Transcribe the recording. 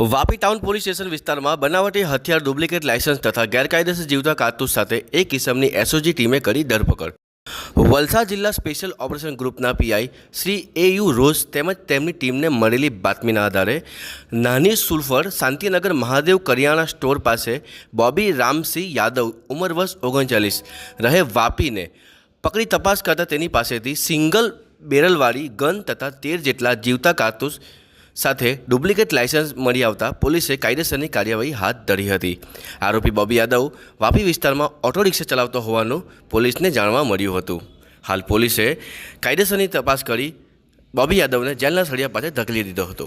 Vapi town police station વિસ્તારમાં બનાવટી હથિયાર ડુપ્લિકેટ લાયસન્સ તથા ગેરકાયદેસર જીવતા કારતૂસ સાથે એક કિસમની એસઓજી ટીમે કરી ધરપકડ. વલસાડ જિલ્લા સ્પેશિયલ ઓપરેશન ગ્રુપના PI Shri A U Roz તેમજ તેમની ટીમને મળેલી બાતમીના આધારે નાની સુલફર શાંતિનગર મહાદેવ કરિયાણા સ્ટોર પાસે બોબી રામસિંહ યાદવ ઉંમર વર્ષ ઓગણચાલીસ, રહે વાપીને. પકડી તપાસ કરતા તેની પાસેથી સિંગલ બેરલવાળી ગન તથા તેર જેટલા જીવતા કારતૂસ સાથે ડુપ્લિકેટ લાયસન્સ મળી આવતા પોલીસે કાયદેસરની કાર્યવાહી હાથ ધરી હતી. આરોપી બોબી યાદવ વાપી વિસ્તારમાં ઓટો રિક્ષા ચલાવતો હોવાનું પોલીસને જાણવા મળ્યું હતું. હાલ પોલીસે કાયદેસરની તપાસ કરી બોબી યાદવને જેલના સળિયા પાસે ધકેલી દીધો હતો.